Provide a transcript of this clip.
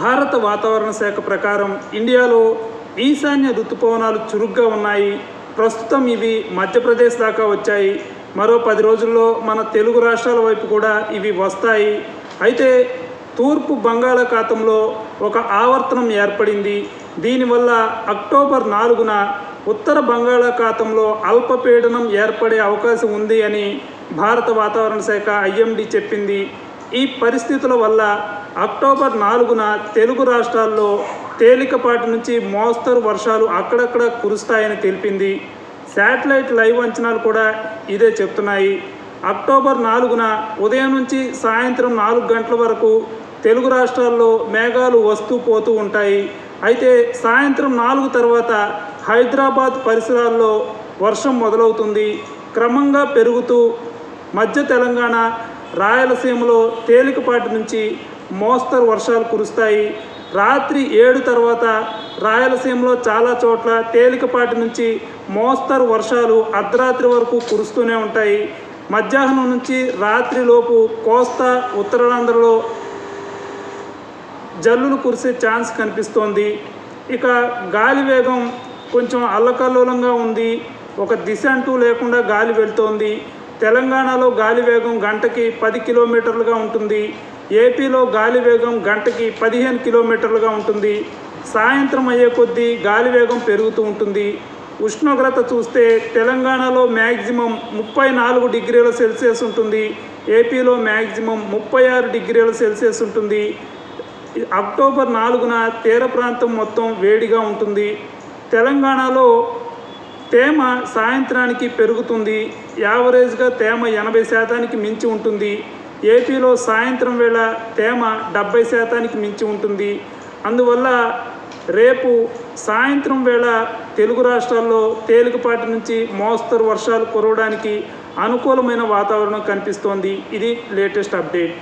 భారత వాతావరణ శాఖ ప్రకారం ఇండియాలో ఈశాన్య ఋతుపవనాలు చురుగ్గా ఉన్నాయి. ప్రస్తుతం ఇవి మధ్యప్రదేశ్ దాకా వచ్చాయి. మరో పది రోజుల్లో మన తెలుగు రాష్ట్రాల వైపు కూడా ఇవి వస్తాయి. అయితే తూర్పు బంగాళాఖాతంలో ఒక ఆవర్తనం ఏర్పడింది. దీనివల్ల అక్టోబర్ నాలుగున ఉత్తర బంగాళాఖాతంలో అల్పపీడనం ఏర్పడే అవకాశం ఉంది అని భారత వాతావరణ శాఖ ఐఎండి చెప్పింది. ఈ పరిస్థితుల వల్ల అక్టోబర్ నాలుగున తెలుగు రాష్ట్రాల్లో తేలికపాటి నుంచి మోస్తరు వర్షాలు అక్కడక్కడ కురుస్తాయని తెలిపింది. శాటిలైట్ లైవ్ అంచనాలు కూడా ఇదే చెప్తున్నాయి. అక్టోబర్ నాలుగున ఉదయం నుంచి సాయంత్రం నాలుగు గంటల వరకు తెలుగు రాష్ట్రాల్లో మేఘాలు వస్తూ పోతూ ఉంటాయి. అయితే సాయంత్రం నాలుగు తర్వాత హైదరాబాద్ పరిసరాల్లో వర్షం మొదలవుతుంది. క్రమంగా పెరుగుతూ మధ్య తెలంగాణ రాయలసీమలో తేలికపాటి నుంచి మోస్తరు వర్షాలు కురుస్తాయి. రాత్రి ఏడు తర్వాత రాయలసీమలో చాలా చోట్ల తేలికపాటి నుంచి మోస్తరు వర్షాలు అర్ధరాత్రి వరకు కురుస్తూనే ఉంటాయి. మధ్యాహ్నం నుంచి రాత్రిలోపు కోస్తా ఉత్తరాంధ్రలో జల్లులు కురిసే ఛాన్స్ కనిపిస్తోంది. ఇక గాలి వేగం కొంచెం అల్లకల్లోలంగా ఉంది. ఒక దిశ అంటూ లేకుండా గాలి వెళ్తోంది. తెలంగాణలో గాలి వేగం గంటకి పది కిలోమీటర్లుగా ఉంటుంది. ఏపీలో గాలి వేగం గంటకి పదిహేను కిలోమీటర్లుగా ఉంటుంది. సాయంత్రం అయ్యే కొద్దీ గాలి వేగం పెరుగుతూ ఉంటుంది. ఉష్ణోగ్రత చూస్తే తెలంగాణలో మ్యాక్సిమం ముప్పై నాలుగు డిగ్రీల సెల్సియస్ ఉంటుంది. ఏపీలో మ్యాక్సిమం ముప్పై ఆరు డిగ్రీల సెల్సియస్ ఉంటుంది. అక్టోబర్ నాలుగున తీర ప్రాంతం మొత్తం వేడిగా ఉంటుంది. తెలంగాణలో తేమ సాయంత్రానికి పెరుగుతుంది. యావరేజ్గా తేమ ఎనభై శాతానికి మించి ఉంటుంది. ఏపీలో సాయంత్రం వేళ తేమ డెబ్బై శాతానికి మించి ఉంటుంది. అందువల్ల రేపు సాయంత్రం వేళ తెలుగు రాష్ట్రాల్లో తేలికపాటి నుంచి మోస్తరు వర్షాలు కురవడానికి అనుకూలమైన వాతావరణం కనిపిస్తోంది. ఇది లేటెస్ట్ అప్డేట్.